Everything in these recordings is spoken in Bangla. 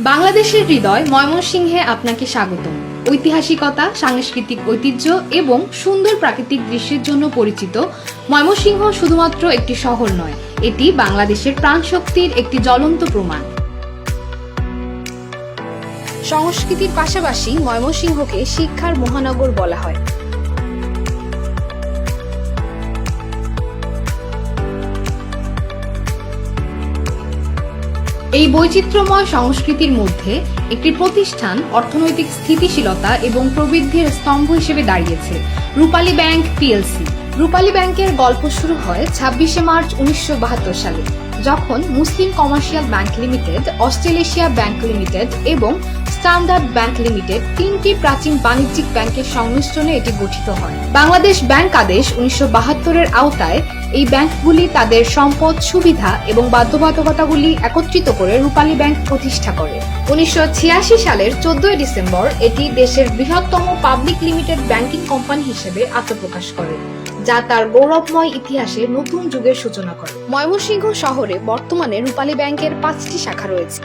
বাংলাদেশের হৃদয় ময়মনসিংহে আপনাকে স্বাগত ঐতিহাসিকতা, সাংস্কৃতিক ঐতিহ্য এবং সুন্দর প্রাকৃতিক দৃশ্যের জন্য পরিচিত ময়মনসিংহ শুধুমাত্র একটি শহর নয়, এটি বাংলাদেশের প্রাণশক্তির একটি জ্বলন্ত প্রমাণ। সংস্কৃতির পাশাপাশি ময়মনসিংহকে শিক্ষার মহানগর বলা হয়। এই বৈচিত্র্যময় সংস্কৃতির মধ্যে একটি প্রতিষ্ঠান অর্থনৈতিক স্থিতিশীলতা এবং প্রবৃদ্ধির স্তম্ভ হিসেবে দাঁড়িয়েছে, রূপালী ব্যাংক পিএলসি। রূপালী ব্যাংকের গল্প শুরু হয় ছাব্বিশে মার্চ উনিশশো বাহাত্তর সালে। যখন Muslim commercial bank limited Australasia bank limited এবং স্ট্যান্ডার্ড ব্যাংক লিমিটেড তিনটি প্রাচীন বাণিজ্যিক ব্যাংকের সংমিশ্রণে এটি গঠিত হয়। বাংলাদেশ ব্যাংক আদেশ উনিশশো বাহাত্তরের আওতায় এই ব্যাংকগুলি তাদের সম্পদ, সুবিধা এবং বাধ্যবাধকতাগুলি একত্রিত করে রূপালী ব্যাংক প্রতিষ্ঠা করে। উনিশশো ছিয়াশি সালের চোদ্দই ডিসেম্বর এটি দেশের বৃহত্তম পাবলিক লিমিটেড ব্যাংকিং কোম্পানি হিসেবে আত্মপ্রকাশ করে। যা তার গৌরবময় ইতিহাসে নতুন যুগের সূচনা করে। ময়মনসিংহ শহরে বর্তমানে রূপালী ব্যাংকের পাঁচটি শাখা রয়েছে।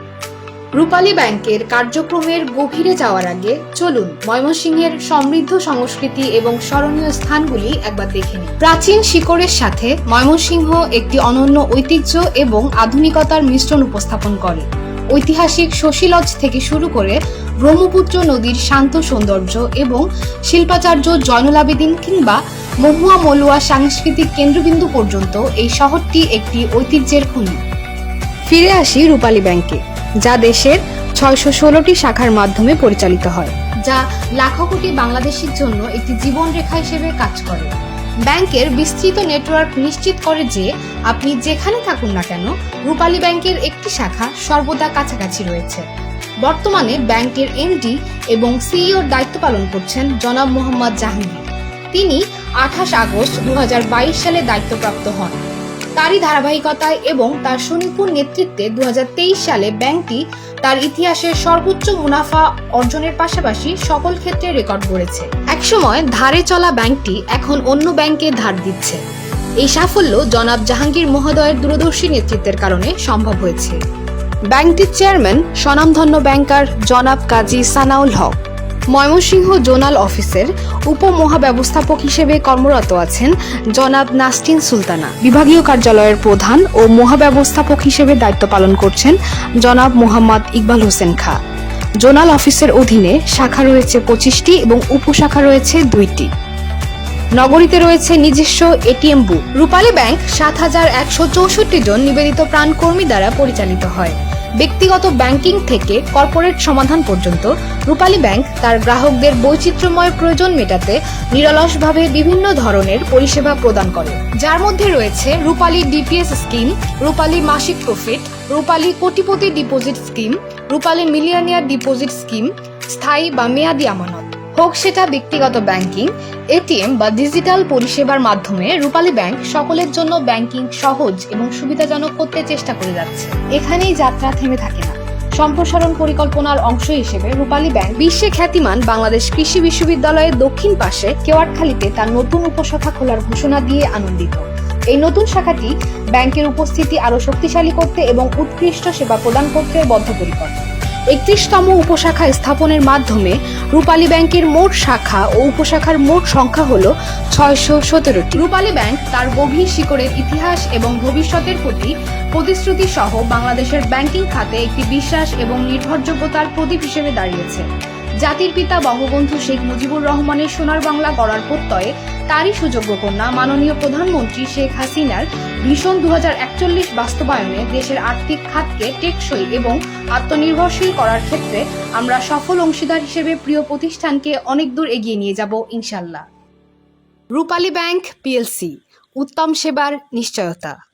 রূপালী ব্যাংকের কার্যক্রমের গভীরে যাওয়ার আগে চলুন ময়মনসিংহের সমৃদ্ধ সংস্কৃতি এবং স্মরণীয় স্থানগুলি একবার দেখে নিই। প্রাচীন শিকড়ের সাথে ময়মনসিংহ একটি অনন্য ঐতিহ্য এবং আধুনিকতার মিশ্রণ উপস্থাপন করে। ঐতিহাসিক শশীলজ থেকে শুরু করে ব্রহ্মপুত্র নদীর শান্ত সৌন্দর্য এবং শিল্পাচার্য জয়নুল আবেদিন কিংবা মহুয়া মলুয়া সাংস্কৃতিক কেন্দ্রবিন্দু পর্যন্ত এই শহরটি একটি ঐতিহ্যের খনি। ফিরে আসি রূপালী ব্যাংকে, যা দেশের ছয়শো ষোলোটি শাখার মাধ্যমে পরিচালিত হয়, যা লাখো কোটি বাংলাদেশির জন্য একটি জীবনরেখা হিসেবে কাজ করে। ব্যাংকের বিস্তৃত নেটওয়ার্ক নিশ্চিত করে যে আপনি যেখানে থাকুন না কেন, রূপালী ব্যাংকের একটি শাখা সর্বদা কাছাকাছি রয়েছে। বর্তমানে ব্যাংকের এমডি এবং সিইওর দায়িত্ব পালন করছেন জনাব মোহাম্মদ জাহাঙ্গীর। তিনি আঠাশ আগস্ট দুহাজার বাইশ সালে দায়িত্বপ্রাপ্ত হন। তারই ধারাবাহিকতায় এবং তার সুনিপুণ নেতৃত্বে দুহাজার তেইশ সালে ব্যাংকটি তার ইতিহাসের সর্বোচ্চ মুনাফা অর্জনের পাশাপাশি সকল ক্ষেত্রে রেকর্ড গড়েছে। একসময় ধারে চলা ব্যাংকটি এখন অন্য ব্যাংকে ধার দিচ্ছে। এই সাফল্য জনাব জাহাঙ্গীর মহোদয়ের দূরদর্শী নেতৃত্বের কারণে সম্ভব হয়েছে। ব্যাংকটির চেয়ারম্যান স্বনামধন্য ব্যাংকার জনাব কাজী সানাউল হক। ময়মনসিংহ জোনাল অফিসের উপমহাব্যবস্থাপক হিসেবে কর্মরত আছেন জনাব নাস্টিন সুলতানা। বিভাগীয় কার্যালয়ের প্রধান ও মহাব্যবস্থাপক হিসেবে দায়িত্ব পালন করছেন জনাব মোহাম্মদ ইকবাল হোসেন খা। জোনাল অফিসের অধীনে শাখা রয়েছে পঁচিশটি এবং উপশাখা রয়েছে দুইটি। নগরীতে রয়েছে নিজস্ব এটিএম বুথ। রূপালী ব্যাংক সাত হাজার একশো চৌষট্টি জন নিবেদিত প্রাণকর্মী দ্বারা পরিচালিত হয়। ব্যক্তিগত ব্যাংকিং থেকে কর্পোরেট সমাধান পর্যন্ত রূপালী ব্যাংক তার গ্রাহকদের বৈচিত্র্যময় প্রয়োজন মেটাতে নিরলসভাবে বিভিন্ন ধরনের পরিষেবা প্রদান করে। যার মধ্যে রয়েছে রূপালী ডিপিএস স্কিম, রূপালী মাসিক প্রফিট, রূপালী কোটিপতি deposit scheme, Rupali millionaire deposit scheme, স্থায়ী বা মেয়াদি আমানত। হোক সেটা ব্যক্তিগত ব্যাংকিং, এটিএম বা ডিজিটাল পরিষেবার মাধ্যমে রূপালী ব্যাংক সকলের জন্য ব্যাংকিং সহজ এবং সুবিধাজনক করতে চেষ্টা করে যাচ্ছে। এখানেই যাত্রা থেমে থাকে না। সম্প্রসারণ পরিকল্পনার অংশ হিসেবে রূপালী ব্যাংক বিশ্বে খ্যাতিমান বাংলাদেশ কৃষি বিশ্ববিদ্যালয়ের দক্ষিণ পাশে কেওয়াটখালীতে তার নতুন উপশাখা খোলার ঘোষণা দিয়ে আনন্দিত। এই নতুন শাখাটি ব্যাংকের উপস্থিতি আরও শক্তিশালী করতে এবং উৎকৃষ্ট সেবা প্রদান করতে বদ্ধপরিকর। একত্রিশতম উপশাখা স্থাপনের মাধ্যমে রূপালী ব্যাংকের মোট শাখা ও উপশাখার মোট সংখ্যা হল ছয়শো সতেরোটি। রূপালী ব্যাংক তার গভীর শিকড়ের ইতিহাস এবং ভবিষ্যতের প্রতি প্রতিশ্রুতি সহ বাংলাদেশের ব্যাংকিং খাতে একটি বিশ্বাস এবং নির্ভরযোগ্যতার প্রদীপ হিসেবে দাঁড়িয়েছে। জাতির পিতা বঙ্গবন্ধু শেখ মুজিবুর রহমানের সোনার বাংলা গড়ার প্রত্যয়ে তারই সুযোগ্য কন্যা মাননীয় প্রধানমন্ত্রী শেখ হাসিনার ভীষণ দুহাজার একচল্লিশ বাস্তবায়নে দেশের আর্থিক খাতকে টেকসই এবং আত্মনির্ভরশীল করার ক্ষেত্রে আমরা সফল অংশীদার হিসেবে প্রিয় প্রতিষ্ঠানকে অনেক দূর এগিয়ে নিয়ে যাব ইনশাল্লাহ রূপালী ব্যাংক পিএলসি, উত্তম সেবার নিশ্চয়তা।